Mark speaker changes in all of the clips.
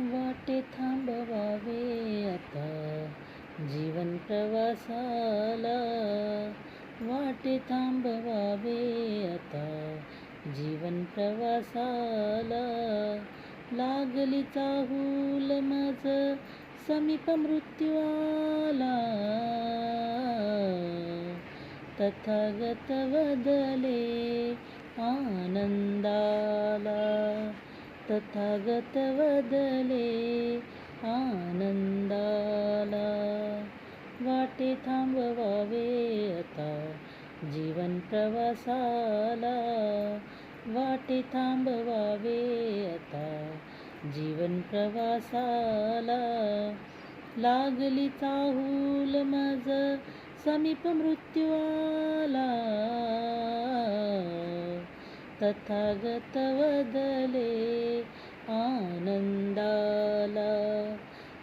Speaker 1: वाटे थांबवावे आता. जीवन प्रवासाला वाटे थांबवावे आता. जीवन प्रवासाला लागली चाहूल माझ समीप मृत्यू आला तथागत वदले आनंदाला. तथागत वदले आनंदाला वाटे थांबवावे आता जीवन प्रवासाला वाटे थांबवावे आता जीवन प्रवासाला लागली चाहूल मज समीप मृत्यू आला तथागत वदले आनंदाला.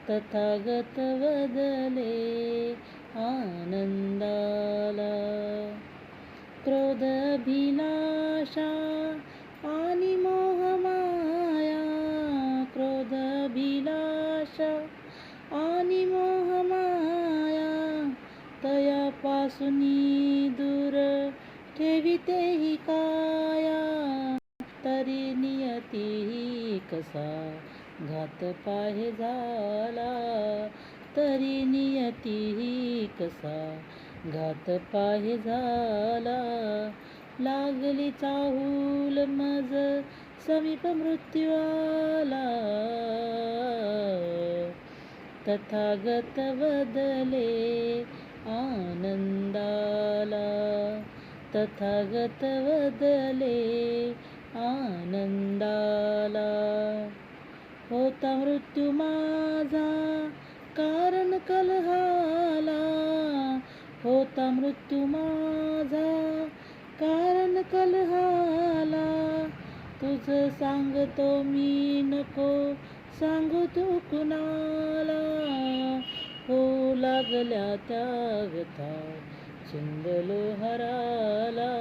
Speaker 1: तथागत वदले आनंदाला. क्रोध अभिलाषा आणि मोहमाया. क्रोध अभिलाषा आणि मोहमाया. तयापासूनी ठेविते ही काया. तरी नियती कसा घात पाहे झाला. तरी नियती कसा घात पाहे झाला. लागली चाहूल मज समीप मृत्यू आला तथागत बदले आनंदाला. तथागत वदले आनंदाला. होता मृत्यू माझा कारण कलहाला. होता मृत्यू माझा कारण कलहाला. तुझ सांगतो मी नको सांगू तू कुणाला? हो लागल्या त्या व्यथा. चिंदलो हराला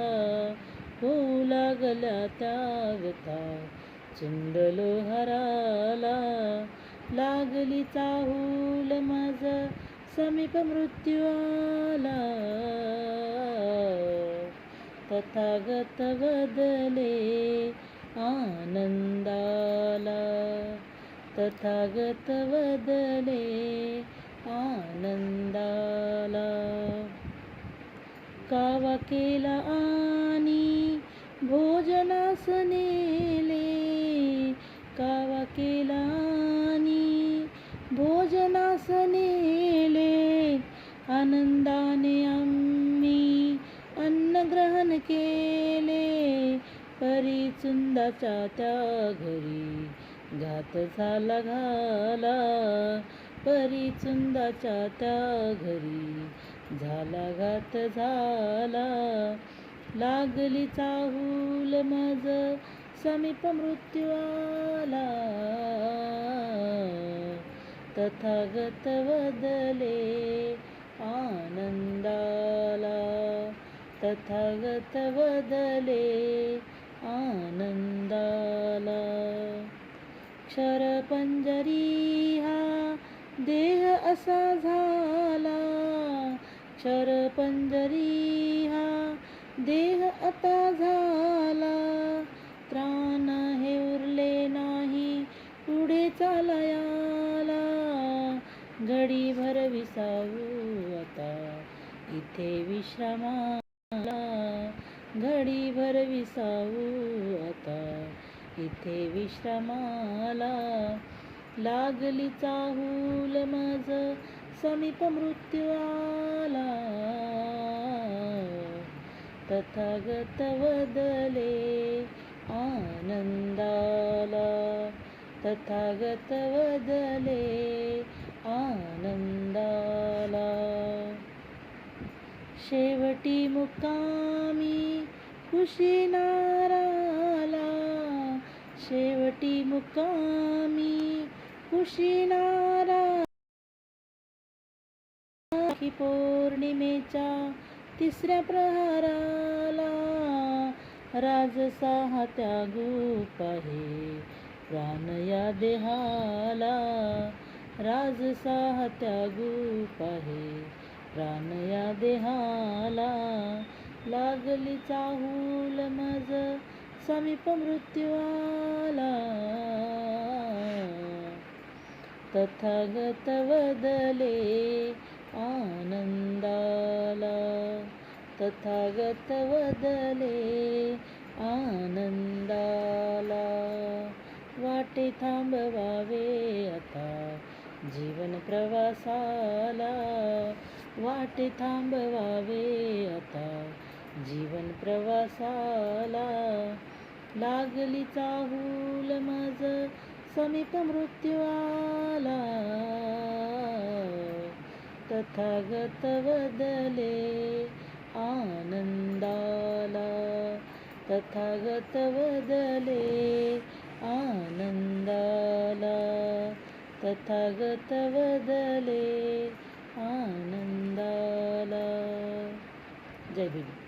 Speaker 1: हो लागला त्यागता. व्यथा चिंदलो हराला लागली चाहूल माझा समीप मृत्यू आला तथागत बदले आनंदाला. तथागत बदले आनंदाला. कावा केला आणि भोजनास नेले कावा केला आणि भोजनास नेले आनंदाने आम्ही अन्न ग्रहण केले. परी चुंदाच्या त्या घरी घात झाला घाला. परी चुंदाच्या त्या घरी झाला घात झाला. लागली चाहूल मज समीप मृत्यू आला. तथागत वदले आनंदाला. तथागत वदले आनंदाला. क्षरपंजरी हा देह असा झाला. क्षरपंजरी हा देह आता झाला. त्राण हे उरले नाही पुढे चालयाला. घडी भर विसावू आता इथे विश्रामाला. घडी भर विसावू आता इथे विश्रामाला. लागली चाहूल माझं समीप मृत्यू आला तथागत वदले आनंदाला तथागत वदले आनंदाला शेवटी मुकामी खुशी नाराला शेवटी मुकामी खुशी नारा राखी पौर्णिमेच्या तिसऱ्या प्रहाराला राजसा हा त्यागू पाहे. प्राण या देहाला राजसा त्यागू आहे प्राण या देहाला लागली चाहूल मज समीप मृत्यू आला तथागत वदले आनंदाला तथागत वदले आनंदाला वाटे थांबवावे. आता जीवन प्रवासाला वाटे थांबवावे. आता जीवन प्रवासाला लागली चाहूल माझ समीप मृत्यू आला तथागत वदले आनंदाला. तथागत वदले आनंदाला. तथागत वदले आनंदाला. जय भीम.